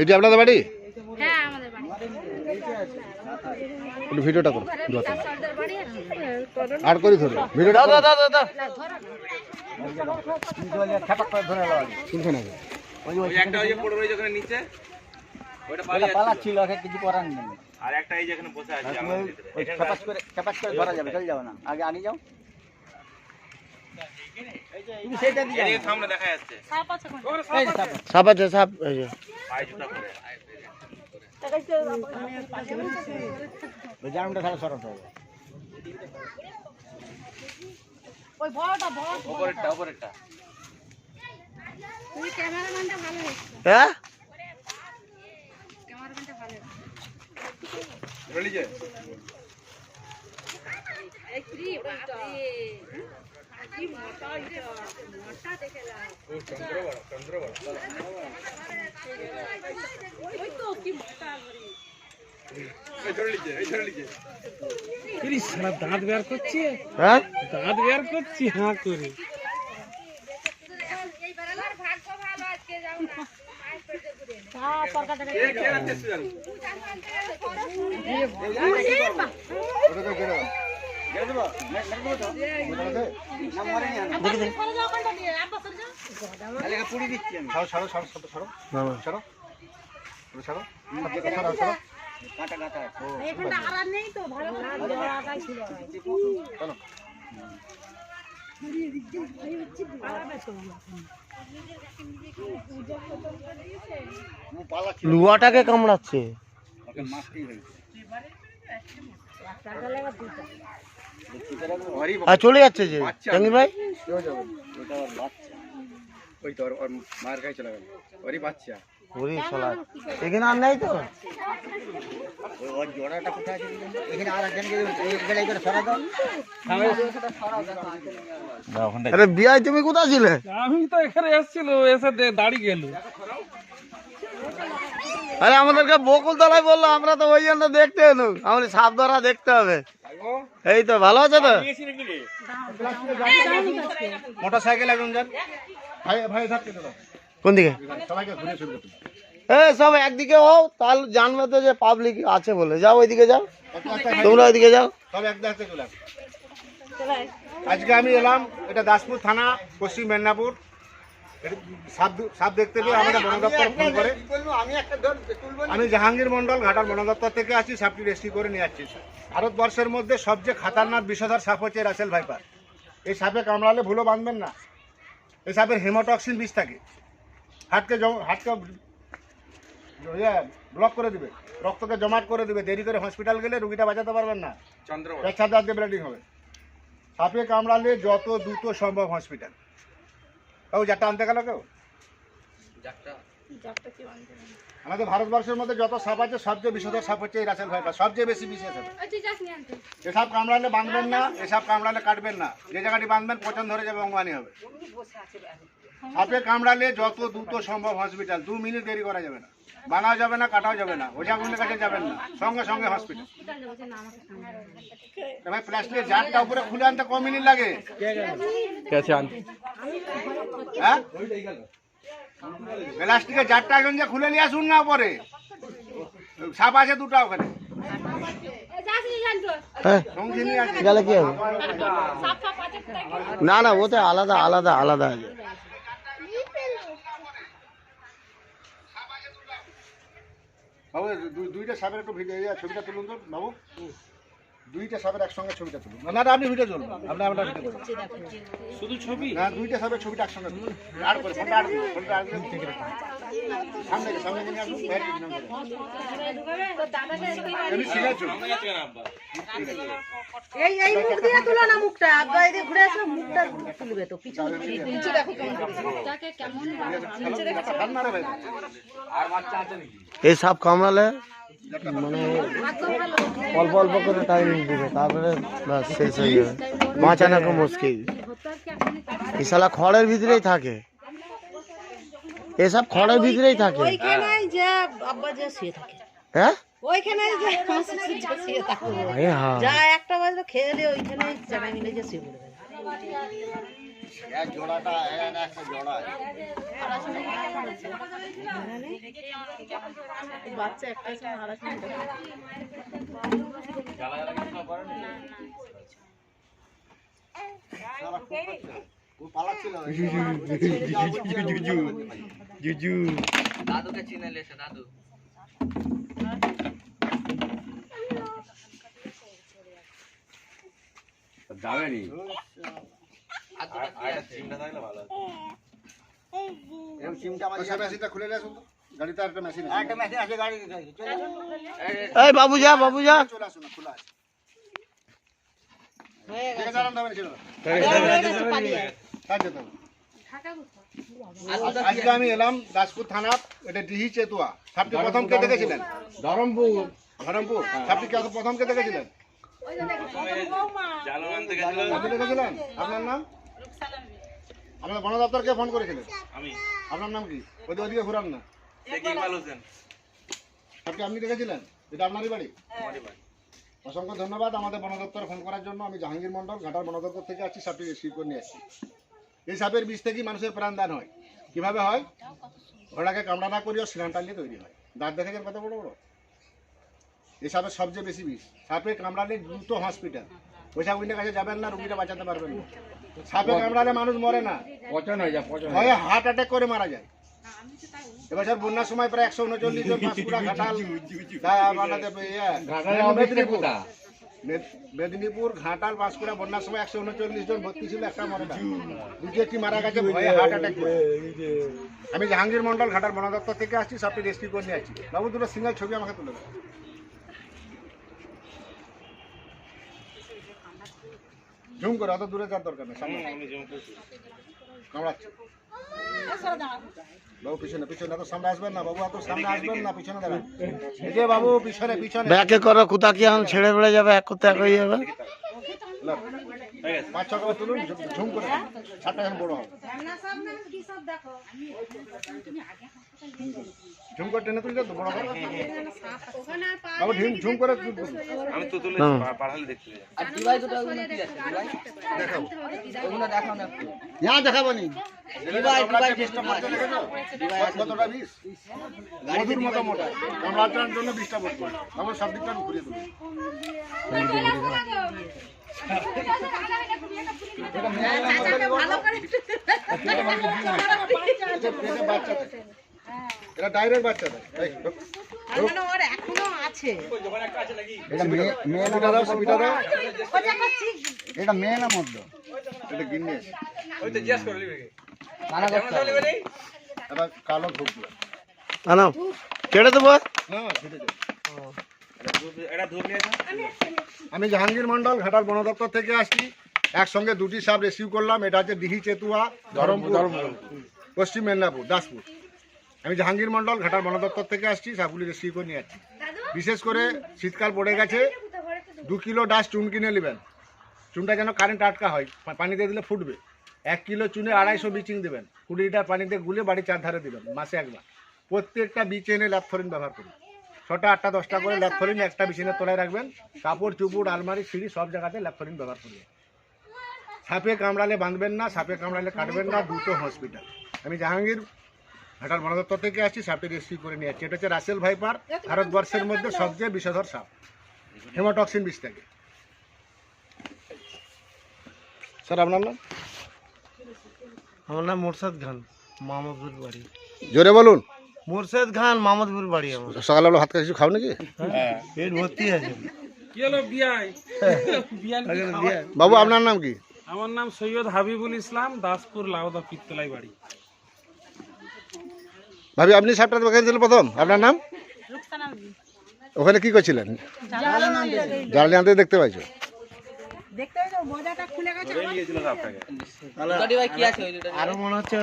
এটি আপনাদের বাড়ি? হ্যাঁ আমাদের বাড়ি। ভিডিওটা করো দোয়াতে। সর্দার বাড়ি আর করি ধরে ভিডিওটা করো। ধরো না। শুনছো না ওই একটা ওই যে পড়ে রয়েছে ওখানে নিচে ওইটা পালিয়ে যাচ্ছে। ওকে কিছু করার নেই। আর একটা এই যেখানে বসে আছে করে করে ধরা যাবে চলে যাবে না। আগে আনি যাও। তুমি সেটা দিয়ে এদিকে সামনে দেখা যাচ্ছে। সাপ আছে কোন সাপ। সাপ আছে সাপ এই যে। পায়ে জুতা পরে। ওই তাহলে সরাতে হবে। ওই বড়টা বড় উপরেরটা উপরেরটা। তুমি ক্যামেরাম্যানটা ভালো হয়েছে। হ্যাঁ? ক্যামেরাম্যানটা ভালো হয়েছে। রলিছে এই কি বাপরে কি দাঁত বের করছি হ্যাঁ দাঁত বের করছি হ্যাঁ করে হ্যাঁ ওটা তো লুয়াটাকে কামড়াচ্ছে। আর চলে যাচ্ছে যে। জাঙ্গির ভাই? ওই তো ওর মার কাছে চলে গেল। ওরই বাচ্চা। শালা। এখানে আর নেই তো? ওর জোড়াটা কোথায় আছে এখানে আর একজনকে এই গেলে করে সরা দাও। আরে বিয়াই তুমি কোথায় ছিলে? আমি তো এখানে এসেছিল এসে দাঁড়িয়ে গেল। আরে আমাদেরকে বকুল তলায় বলল আমরা তো ওই জন্য দেখতে এলো আমাদের সাপ ধরা দেখতে হবে। এই তো ভালো আছে তো? মোটর সাইকেল একজন যান। কোন দিকে? সবাইকে ঘুরে শুরু এ সব একদিকে হও তাহলে জানবে তো যে পাবলিক আছে বলে। যাও ওইদিকে যাও। তোমরা ওইদিকে যাও। আজকে আমি এলাম এটা দাসপুর থানা পশ্চিম মেদিনীপুর। সাপ সাপ দেখতে পেয়ে আমাদের বন দপ্তর ফোন করে। আমি একটা ধর তুলবো আমি জাহাঙ্গীর মন্ডল ঘাটাল বন দপ্তর থেকে আছি সাপটি রেস্কিউ করে নিয়ে যাচ্ছি ভারতবর্ষের মধ্যে সবচেয়ে খাতারনাক বিষধর সাপ হচ্ছে রাসেল ভাইপার। এই সাপে কামড়ালে ভুলো বাঁধবেন না। এই সাপের হেমোটক্সিন বিষ থাকে। হাটকে জম- হাটকে ইয়ে ব্লক করে দিবে। রক্তকে জমাট করে দিবে। দেরি করে হসপিটাল গেলে রুগীটা বাঁচাতে পারবেন না। চন্দ্র ব্লিডিং হবে। সাপে কামড়ালে যত দ্রুত সম্ভব হসপিটাল কেউ? যাটা আনতে গেল কেউ আমাদের ভারতবর্ষের মধ্যে যত সাপ আছে সবচেয়ে বিষধর সাপ হচ্ছে এই রাসেল ভাইপার সবচেয়ে বেশি বিশেষ হবে। এসব কামড়ালে বাঁধবেন না এসব কামড়ালে কাটবেন না। যে জায়গাটি বাঁধবেন পচন ধরে যাবে অঙ্গানি হবে। সাপে কামড়ালে যত দ্রুত সম্ভব হসপিটাল দু মিনিট দেরি করা যাবে না। বানাও যাবে না কাটাও যাবে না ওঝা গুন্ডের কাছে যাবেন না সঙ্গে সঙ্গে হসপিটাল ভাই প্লাস্টিকের জারটা উপরে খুলে আনতে ক মিনিট লাগে? হ্যাঁ? প্লাস্টিকের জারটা একজন যে খুলে নিয়ে আসুন না উপরে সাপ আছে দুটো ওখানে। আসে গেলে কি হবে? না না ওতে আলাদা আলাদা আলাদা আছে। বাবু দুইটা সাপের একটু ভিডিও ছবিটা তুলুন তো বাবু। দুইটা সাপের একসঙ্গে ছবিটা তুলুন। না না আপনি ভিডিও তুলুন। আপনি আমরা ভিডিও করুন শুধু ছবি? না দুইটা সাপের ছবিটা একসঙ্গে তুলুন। আট করে ফোনটা আট করে ফোনটা রাখুন। সামনে সামনে নিয়ে আসুন বাইরে আব্বা এই এই মুখ দিয়ে তুলো না মুখটা। আগে এদিকে ঘুরে আসলে মুখটা তুলবে তো পিছনে নিচে দেখো কেমন তাকে কেমন হাত মারা ভাই। আর বাচ্চা আছে নাকি এই সাপ কামড়ালে মানে অল্প অল্প করে টাইম দিবে তারপরে শেষ হয়ে যাবে। বাঁচানো খুব মুশকিল। এই শালা খড়ের ভিতরেই থাকে। এসব খড়ের ভিতরেই থাকে। হ্যাঁ? একটা বাজলো খেয়ে দিয়ে মিলে যে শুয়ে পড়বে। এক জোড়াটা একটা জোড়া। আছে। বাচ্চা। একটা দাদুকে চিনে লেছে দাদু। চিন্তা এই বাবু যা বাবু যা। চলে আসুন খোলা আছে। আজকে আমি এলাম দাসপুর থানা এটা ডিহি চেতুয়া। সাপটি প্রথম কে দেখেছিলেন? ধরমপুর ধরমপুর। সাপটি কে প্রথম কে দেখেছিলেন? জালো আনতে গেছিল আপনি দেখেছিলেন? আপনার নাম? আপনার বন দপ্তরকে ফোন করেছিলেন। আমি। আপনার নাম কি? ওই ওদিকে ঘুরান না। আপনি দেখেছিলেন? এটা আপনারই বাড়ি? অসংখ্য ধন্যবাদ আমাদের বন দপ্তরে ফোন করার জন্য। আমি জাহাঙ্গীর মন্ডল ঘাটার বন দপ্তর থেকে আছি সাপটি রিসিভ করে নিয়ে আসছি। এই সাপের বিষ থেকেই মানুষের প্রাণদান হয়। কীভাবে হয়? ঘোড়াকে কামড়া না করিও সিরান টানলে তৈরি হয়। দাঁত দেখেছেন কত বড় বড়। এই সাপের সবচেয়ে বেশি বিষ। সাপে কামড়ালে দ্রুত হসপিটাল। পয়সা উইনের কাছে যাবেন না রুগীটা বাঁচাতে পারবেন না। সাপে কামড়ালে মানুষ মরে না। ভয়ে হার্ট অ্যাটাক করে মারা যায়। এবছর বন্যার সময় প্রায় একশো উনচল্লিশ জন পাঁশকুড়া ঘাটাল মেদিনীপুর ঘাটাল পাঁশকুড়া বন্যার সময় একশো উনচল্লিশ জন ভর্তি ছিল একটা মরে দুটি একটি মারা গেছে ভয়ে হার্ট অ্যাটাক আমি জাহাঙ্গীর মন্ডল ঘাটাল বন দপ্তর থেকে আসছি সবটি রেস্কিউ করে নিয়ে আসছি। বাবু দুটো সিঙ্গেল ছবি আমাকে তুলে দেবে ঝুম করে অত দূরে যাওয়ার দরকার নেই সামনে। কামড়াচ্ছে। বাবু পিছনে পিছনে এত সামনে আসবেন না বাবু এত সামনে আসবেন না পিছনে দাঁড়ান এই যে বাবু পিছনে পিছনে। ব্যাকে করো কোথা কি এখন ছেড়ে বেড়ে যাবে এক কোথা এক হয়ে যাবে? পাঁচ ছ তুলুন ঝুম- করে। এখন বড় হবে। কি সব দেখো ঝুম করে টেনে তুলছে তো বড় করে আর বাবু ঝুম ঝুম করে আমি তো তুলে পাঠালে দেখতে যাই। यहाँ দেখাবো নি। কতটা বিষ মধুর মতো মোটা। কামড়াটার জন্য বিষটা বোধ করে সব দিকটা ঘুরিয়ে তুলুন এটা পেটে বাচ্চা। থাকে এটা ডাইরেক্ট বাচ্চা। থাকে এই, ঢোক। ওর এখনও আছে এটা মেয়ে মেয়ে না সুবিধা দাও সুবিধা দাও। এটা মেয়ে না এটা গিন্নি। ওই তো জিজ্ঞাসা করে লিবে মানা করতে এটা কালো ঢুকলো আনো। কেটে দেবো। আমি জাহাঙ্গীর মন্ডল ঘাটাল বন দপ্তর থেকে আসছি। একসঙ্গে দুটি সাপ রেসিউ করলাম। এটা হচ্ছে দিঘি চেতুয়া ধরমপুর। পশ্চিম মেদিনীপুর দাসপুর। আমি জাহাঙ্গীর মন্ডল ঘাটার বন দপ্তর থেকে আসছি সাপগুলি রেসিউ করে নিয়ে যাচ্ছি। বিশেষ করে শীতকাল পড়ে গেছে দু কিলো ডাস চুন কিনে নেবেন। চুনটা যেন কারেন্ট আটকা হয় পানিতে দিলে ফুটবে। এক কিলো চুনে আড়াইশো বিচিং দেবেন। কুড়ি লিটার পানিতে গুলে বাড়ি চারধারে দেবেন মাসে একবার। প্রত্যেকটা বিচে এনে ল্যাপথরিন ব্যবহার করুন। ছটা আটটা দশটা করে ল্যাপথরিন একটা বিছিনের তলায় রাখবেন। কাপড় চুপুর আলমারি সিঁড়ি সব জায়গাতে ল্যাপথরিন ব্যবহার করবেন সাপে কামড়ালে বাঁধবেন না সাপে কামড়ালে কাটবেন না দুটো হসপিটাল আমি জাহাঙ্গীর ঘাটাল বন থেকে আসছি সাপটি রেস্কিউ করে নিয়ে এটা হচ্ছে রাসেল ভাইপার ভারতবর্ষের মধ্যে সবচেয়ে বিষধর সাপ। হেমাটক্সিন বিষ থেকে। স্যার আপনার নাম? আমার নাম মোরশেদ খান মাহমুদপুর বাড়ি। জোরে বলুন। মোরশেদ খান মাহমুদপুর বাড়ি আমার। সকালবেলা হাত কাছে খাও নাকি? পেট ভর্তি আছে? বাবু আপনার নাম কি? আমার নাম সৈয়দ হাবিবুল ইসলাম দাসপুর লাউদা পিত্তলাই বাড়ি। ভাবি আপনি সাপটা দেখেছিলেন প্রথম? আপনার নাম? ওখানে কি করছিলেন? জ্বালানি আনতে দেখতে পাইছো? দেখতে পাইছো মজাটা খুলে গেছে। আরও মনে হচ্ছে